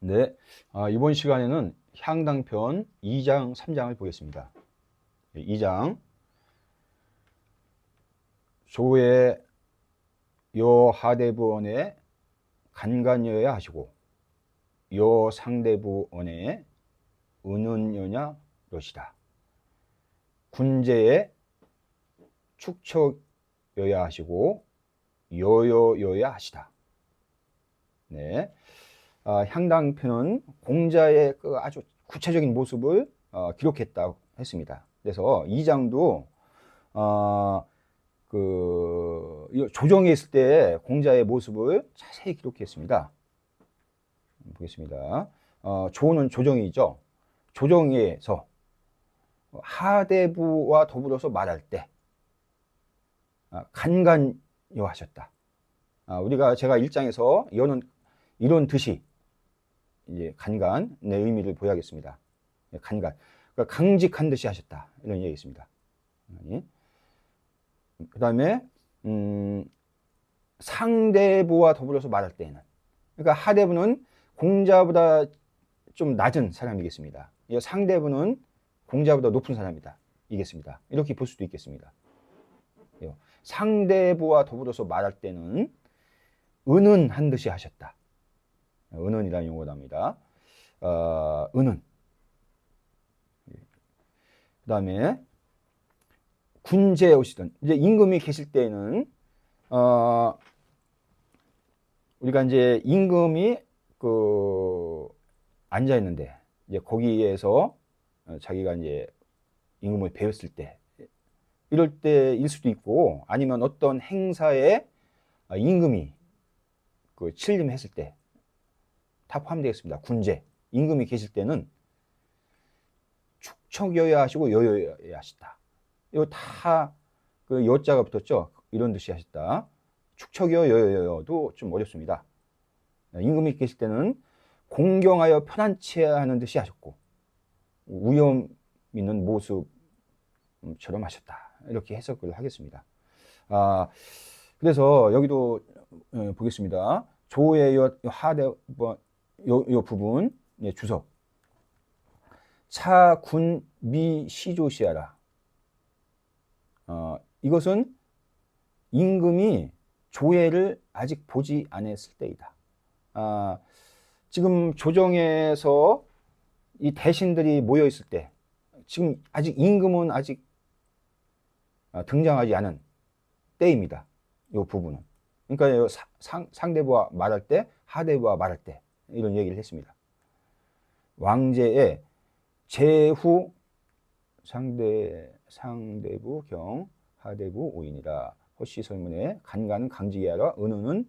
네, 아, 이번 시간에는 향당편 2장, 3장을 보겠습니다. 2장 조의 요 하대부원에 간간여야 하시고 요 상대부원에 은은여냐 롯이다. 군제에 축척여야 하시고 요요여야 하시다. 네. 아, 향당편은 공자의 그 아주 구체적인 모습을 어, 기록했다고 했습니다. 그래서 이 장도 어, 그 조정에 있을 때 공자의 모습을 자세히 기록했습니다. 보겠습니다. 어, 조는 조정이죠. 조정에서 하대부와 더불어서 말할 때 아, 간간여하셨다. 아, 우리가 제가 일장에서 여는 이런 뜻이 이제 간간의 의미를 보여야겠습니다. 예, 간간. 그러니까 강직한 듯이 하셨다. 이런 얘기 있습니다. 그 다음에, 음, 상대부와 더불어서 말할 때에는. 그러니까 하대부는 공자보다 좀 낮은 사람이겠습니다. 이 상대부는 공자보다 높은 사람이다. 이겠습니다. 이렇게 볼 수도 있겠습니다. 예, 상대부와 더불어서 말할 때는 은은한 듯이 하셨다. 은은이라는 용어가 나옵니다. 어, 은은. 그 다음에 군제에 오시던 이제 임금이 계실 때는 어, 우리가 이제 임금이 그 앉아 있는데 이제 거기에서 자기가 이제 임금을 배웠을 때 이럴 때일 수도 있고 아니면 어떤 행사에 임금이 그 칠림했을 때 다 포함되겠습니다. 군제 임금이 계실 때는 축척여야 하시고 여여야 하시다. 이거 다 그 여자가 붙었죠. 이런 듯이 하셨다. 축척여 여여여도 좀 어렵습니다. 임금이 계실 때는 공경하여 편안치 하는 듯이 하셨고 위험 있는 모습처럼 하셨다. 이렇게 해석을 하겠습니다. 아, 그래서 여기도 어, 보겠습니다. 조의 하대 요, 요 부분 예, 주석 차군 미 시조시하라. 어, 이것은 임금이 조회를 아직 보지 않았을 때이다. 아, 지금 조정에서 이 대신들이 모여 있을 때, 지금 아직 임금은 아직 아, 등장하지 않은 때입니다. 이 부분은. 그러니까 상, 상대부와 말할 때, 하대부와 말할 때, 이런 얘기를 했습니다. 왕제의 제후 상대 상대부 경 하대부 오인이라 호시 설문에 간간은 강지하라 은은은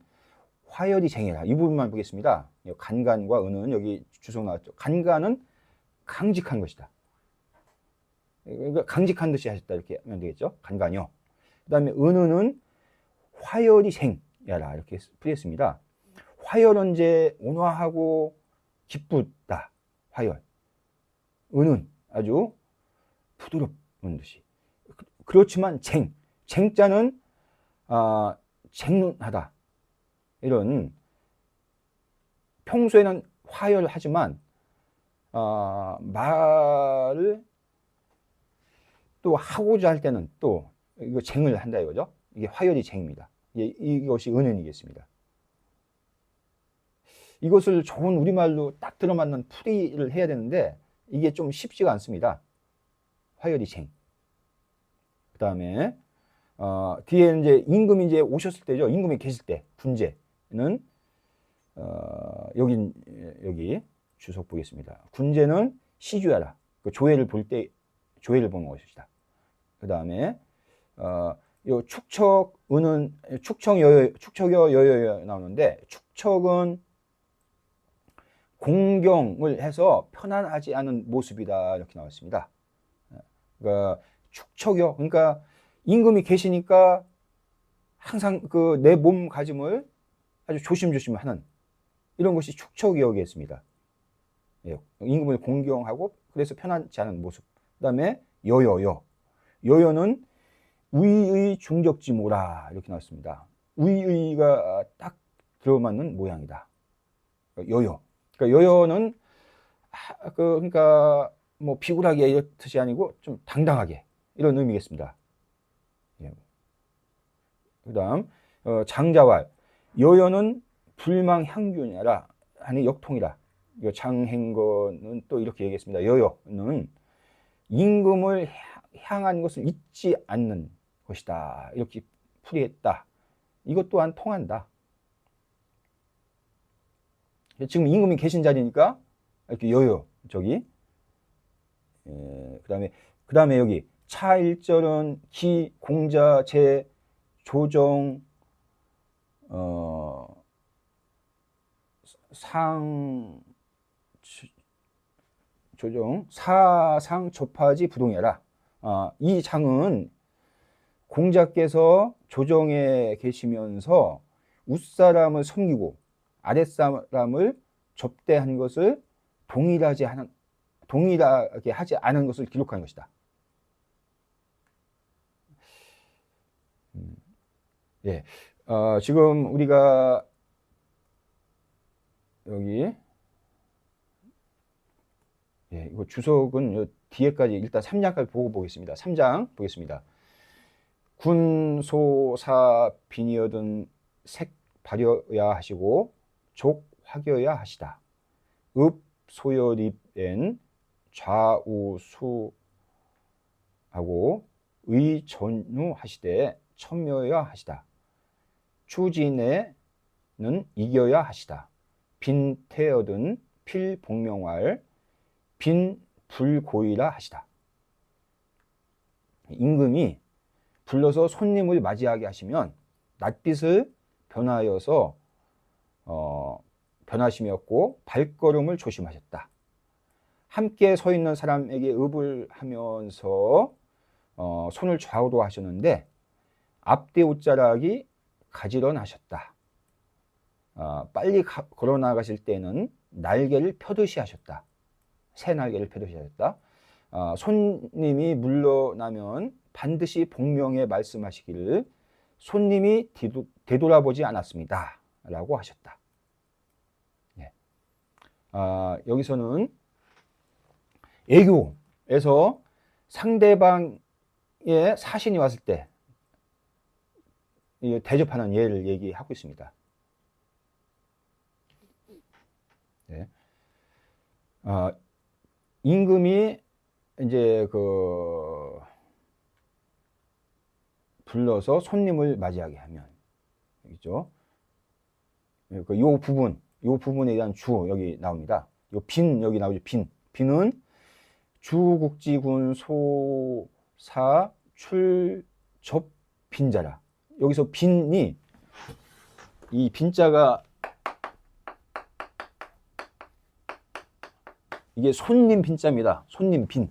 화열이 쟁이라 이 부분만 보겠습니다. 간간과 은은 여기 주석 나왔죠. 간간은 강직한 것이다. 그러니까 강직한 듯이 하셨다 이렇게 하면 되겠죠. 간간요. 그다음에 은은은 화열이 생야라 이렇게 풀이했습니다. 화열은 이제 온화하고 기쁘다. 화열. 은은 아주 부드럽은 듯이. 그렇지만 쟁. 쟁자는 아, 쟁하다. 이런 평소에는 화열하지만 아, 말을 또 하고자 할 때는 또 이거 쟁을 한다 이거죠. 이게 화열이 쟁입니다. 이것이 은은이겠습니다. 이것을 좋은 우리말로 딱 들어맞는 풀이를 해야 되는데 이게 좀 쉽지가 않습니다. 화열이생. 그 다음에 어, 뒤에 이제 임금이 이제 오셨을 때죠. 임금이 계실 때 군제는 어, 여기 여기 주석 보겠습니다. 군제는 시주야라. 그 조회를 볼 때 조회를 보는 것이다. 그 다음에 어, 요 축척 은은 축척 여여 축척여 여여 나오는데 축척은 공경을 해서 편안하지 않은 모습이다 이렇게 나왔습니다. 그러니까 축척여 그러니까 임금이 계시니까 항상 그 내 몸 가짐을 아주 조심조심 하는 이런 것이 축척여겠습니다. 예, 임금을 공경하고 그래서 편안치 않은 모습. 그다음에 여여여 여여는 위의 중적지모라 이렇게 나왔습니다. 위의가 딱 들어맞는 모양이다. 여여 그러니까 요요는 하- 그 그러니까 뭐 비굴하게 이런 뜻이 아니고 좀 당당하게 이런 의미겠습니다. 예. 그다음 어, 장자왈 요요는 불망 향균이라 하는 역통이라. 요 장행거는 또 이렇게 얘기했습니다. 요요는 임금을 향- 향한 것을 잊지 않는 것이다. 이렇게 풀이했다. 이것 또한 통한다. 지금 임금이 계신 자리니까 이렇게 요요 저기 예, 그다음에 그 다음에 여기 차 1절은 기 공자 제 조정 어, 상 조정 사상 조파지 부동해라. 아, 이 장은 공자께서 조정에 계시면서 윗사람을 섬기고 아랫사람을 접대한 것을 동일하지 하는 동일하게 하지 않은 것을 기록한 것이다. 음, 예, 어, 지금 우리가 여기 예, 이거 주석은 요 뒤에까지 일단 3장까지 보고 보겠습니다. 3장 보겠습니다. 군소사 빈이어든 색 발여야 하시고 족 화겨야 하시다. 읍 소여립엔 좌우수 하고 의전후 하시되 천묘야 하시다. 추진에는 이겨야 하시다. 빈태어든 필복명활 빈불고이라 하시다. 임금이 불러서 손님을 맞이하게 하시면 낯빛을 변하여서 어, 변하심이었고 발걸음을 조심하셨다. 함께 서 있는 사람에게 읍을 하면서 어, 손을 좌우로 하셨는데 앞뒤 옷자락이 가지런하셨다. 어, 빨리 가- 걸어 나가실 때는 날개를 펴듯이 하셨다. 새 날개를 펴듯이 하셨다. 어, 손님이 물러나면 반드시 복명에 말씀하시기를 손님이 뒤도, 되돌아보지 않았습니다. 라고 하셨다. 예. 아, 여기서는 애교에서 상대방의 사신이 왔을 때이 대접하는 예를 얘기하고 있습니다. 네. 아, 임금이 이제 그 불러서 손님을 맞이하게 하면 있죠. 그요 부분, 요 부분에 대한 주 여기 나옵니다. 요빈 여기 나오죠. 빈. 빈은 주국지군 소사 출접 빈자라. 여기서 빈이 이 빈자가 이게 손님 빈자입니다. 손님 빈.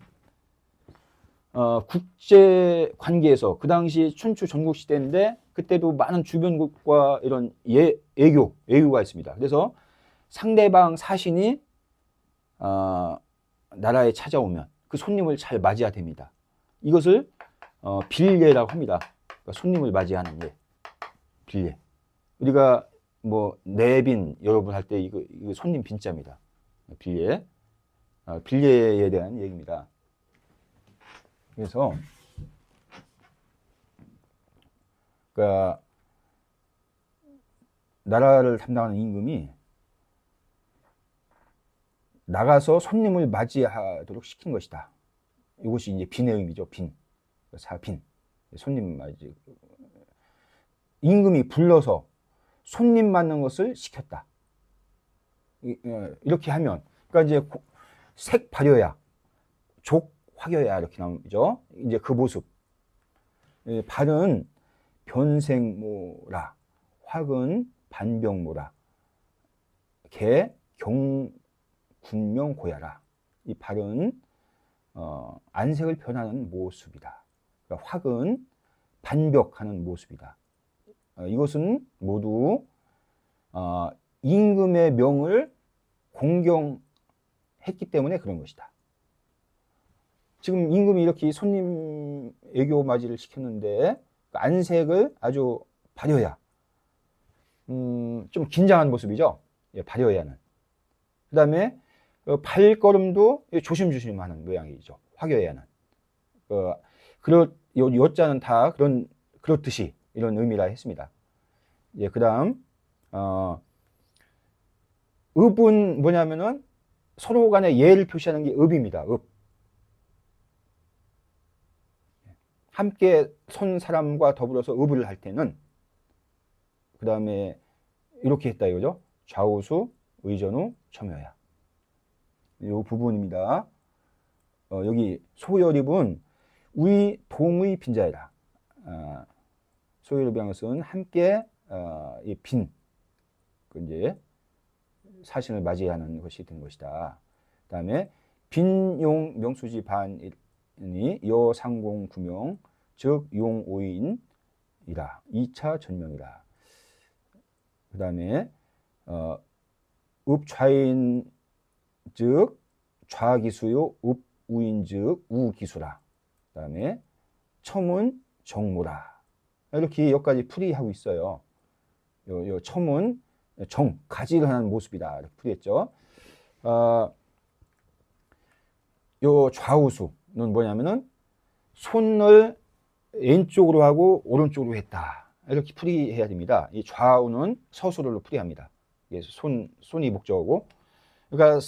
어, 국제 관계에서 그 당시 춘추 전국 시대인데 그때도 많은 주변국과 이런 예, 애교, 애교가 있습니다. 그래서 상대방 사신이 어, 나라에 찾아오면 그 손님을 잘 맞이해야 됩니다. 이것을 어, 빌예라고 합니다. 그러니까 손님을 맞이하는 예, 빌예. 우리가 뭐 내빈 여러분 할 때 이거, 이거 손님 빈자입니다. 빌예. 어, 빌예에 대한 얘기입니다. 그래서 그러니까 나라를 담당하는 임금이 나가서 손님을 맞이하도록 시킨 것이다. 이것이 이제 빈의 의미죠. 빈. 사빈. 손님 맞이. 임금이 불러서 손님 맞는 것을 시켰다. 이- 어, 이렇게 하면 그러니까 이제 고- 색 발효야, 족 화겨야 이렇게 나오죠. 이제 그 모습. 예, 발은 변생모라, 화근 반병모라, 개 경군명고야라. 이 발은 어, 안색을 변하는 모습이다. 그러니까 화근 반벽하는 모습이다. 어, 이것은 모두 어, 임금의 명을 공경했기 때문에 그런 것이다. 지금 임금이 이렇게 손님 애교 맞이를 시켰는데 그 안색을 아주 발효야. 음, 좀 긴장한 모습이죠. 예, 발효야는. 그 다음에 어, 발걸음도 조심조심 하는 모양이죠. 화교에는. 어, 그렇 요 요 자는 다 그런 그렇듯이 이런 의미라 했습니다. 예, 그다음 어 읍은 뭐냐면은 서로 간의 예를 표시하는 게 읍입니다. 읍. 함께 선 사람과 더불어서 읍을 할 때는 그 다음에 이렇게 했다 이거죠. 좌우수, 의전후, 첨여야. 이 부분입니다. 어, 여기 소열입은 의, 동의, 빈자이라. 어, 소열입이라는 것은 함께 어, 이 빈, 그 이제 사신을 맞이하는 것이 된 것이다. 그 다음에 빈용 명수지 반이 여상공 구명 즉 용오인이라 2차 전명이라. 그 다음에 어, 읍좌인 즉 좌기수요 읍우인 즉 우기수라. 그 다음에 첨은 정무라. 이렇게 여기까지 풀이하고 있어요. 요, 요 첨은 정, 가지를 하는 모습이다. 이렇게 풀이했죠. 어, 요 좌우수는 뭐냐면은 손을 왼쪽으로 하고 오른쪽으로 했다. 이렇게 풀이해야 됩니다. 이 좌우는 서술로 풀이합니다. 손, 손이 목적이고. 그러니까,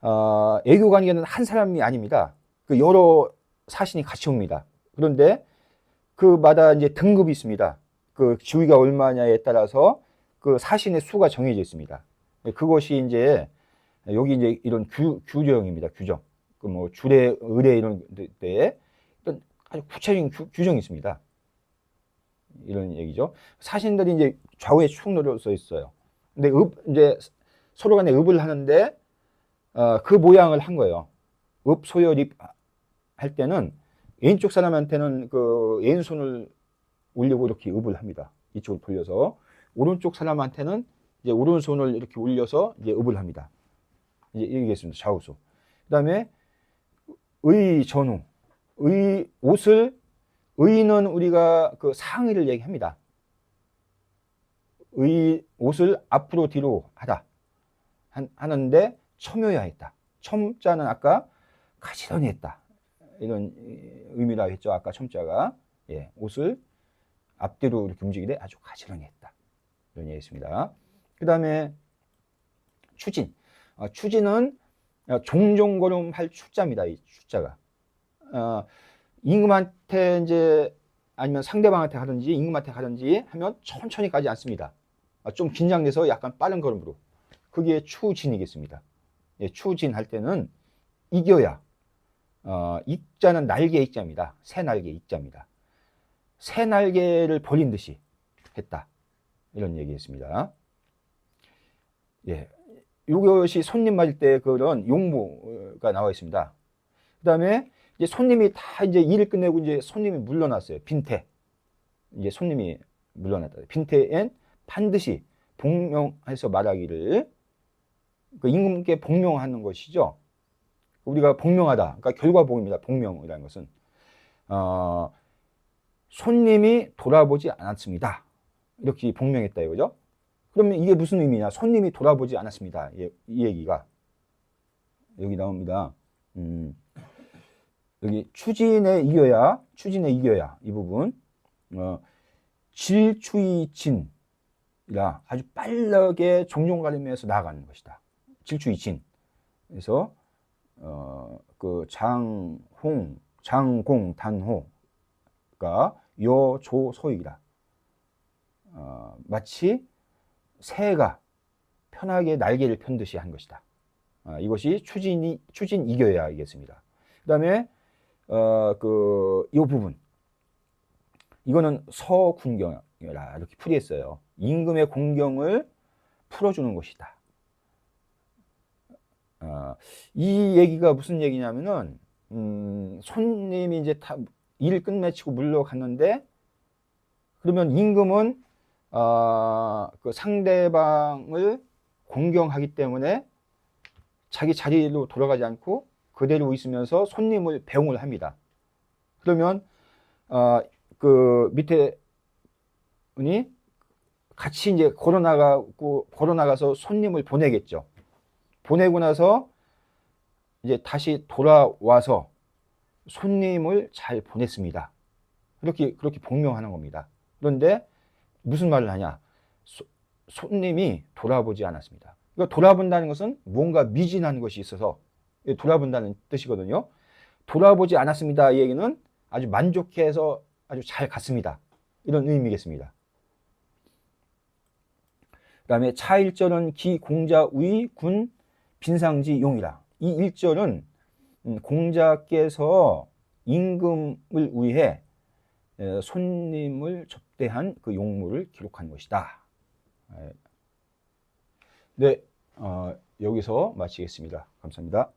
어, 애교 관계는 한 사람이 아닙니다. 그 여러 사신이 같이 옵니다. 그런데 그마다 이제 등급이 있습니다. 그 지위가 얼마냐에 따라서 그 사신의 수가 정해져 있습니다. 그것이 이제 여기 이제 이런 규, 규정입니다. 규정. 그 뭐 주례, 의례 이런 어떤 아주 구체적인 규, 정이 있습니다. 이런 얘기죠. 사신들이 이제 좌우에 축 늘어서 있어요. 근데 읍, 이제 서로 간에 읍을 하는데 어, 그 모양을 한 거예요. 읍, 소열, 입 할 때는 왼쪽 사람한테는 그 왼손을 올리고 이렇게 읍을 합니다. 이쪽을 돌려서 오른쪽 사람한테는 이제 오른손을 이렇게 올려서 이제 읍을 합니다. 이제 이기겠습니다. 좌우수. 그다음에 의 전후. 의 옷을 의는 우리가 그 상의를 얘기합니다. 의 옷을 앞으로 뒤로 하다 하는데 첨여야 했다. 첨자는 아까 가지런히 했다. 이런 의미라고 했죠. 아까 첨자가 예, 옷을 앞뒤로 이렇게 움직이되 아주 가지런히 했다. 이런 얘기했습니다. 그 다음에 추진. 어, 추진은 종종 걸음할 추자입니다. 이 추자가. 어, 임금한테 이제 아니면 상대방한테 가든지 임금한테 가든지 하면 천천히 가지 않습니다. 어, 좀 긴장돼서 약간 빠른 걸음으로. 그게 추진이겠습니다. 예, 추진할 때는 이겨야. 어, 익자는 날개 익자입니다. 새 날개 익자입니다. 새 날개를 버린 듯이 했다. 이런 얘기했습니다. 예. 이것이 손님 맞을 때 그런 용무가 나와 있습니다. 그 다음에 손님이 다 이제 일을 끝내고 이제 손님이 물러났어요. 빈태. 이제 손님이 물러났다. 빈태엔 반드시 복명해서 말하기를 그 임금께 복명하는 것이죠. 우리가 복명하다. 그러니까 결과복입니다. 복명이라는 것은 어, 손님이 돌아보지 않았습니다. 이렇게 복명했다 이거죠. 그러면 이게 무슨 의미냐? 손님이 돌아보지 않았습니다. 이, 이 얘기가 여기 나옵니다. 음, 여기 추진에 이겨야 추진에 이겨야 이 부분 어, 질추이진이라 아주 빠르게 종종가림에서 나아가는 것이다. 질추이진. 그래서 어, 그 장홍, 장공, 단호가 여조소이라. 어, 마치 새가 편하게 날개를 편 듯이 한 것이다. 어, 이것이 추진이 추진 이겨야겠습니다. 그다음에 어, 그 이 부분 이거는 서군경이라 이렇게 풀이했어요. 임금의 공경을 풀어주는 것이다. 어, 이 얘기가 무슨 얘기냐면은 음, 손님이 이제 다일 끝마치고 물러갔는데 그러면 임금은 어, 그 상대방을 공경하기 때문에 자기 자리로 돌아가지 않고 그대로 있으면서 손님을 배웅을 합니다. 그러면 어, 그 밑에 분이 같이 이제 걸어 나가고 걸어 나가서 손님을 보내겠죠. 보내고 나서 이제 다시 돌아와서 손님을 잘 보냈습니다. 그렇게 그렇게 복명하는 겁니다. 그런데 무슨 말을 하냐? 소- 손님이 돌아보지 않았습니다. 그러니까 돌아본다는 것은 뭔가 미진한 것이 있어서 돌아본다는 뜻이거든요. 돌아보지 않았습니다. 이 얘기는 아주 만족해서 아주 잘 갔습니다. 이런 의미겠습니다. 그 다음에 차일절은 기, 공자, 의, 군, 빈상지, 용이라. 이 일절은 음, 공자께서 임금을 위해 에, 손님을 접대한 그 용무를 기록한 것이다. 에, 네, 어, 여기서 마치겠습니다. 감사합니다.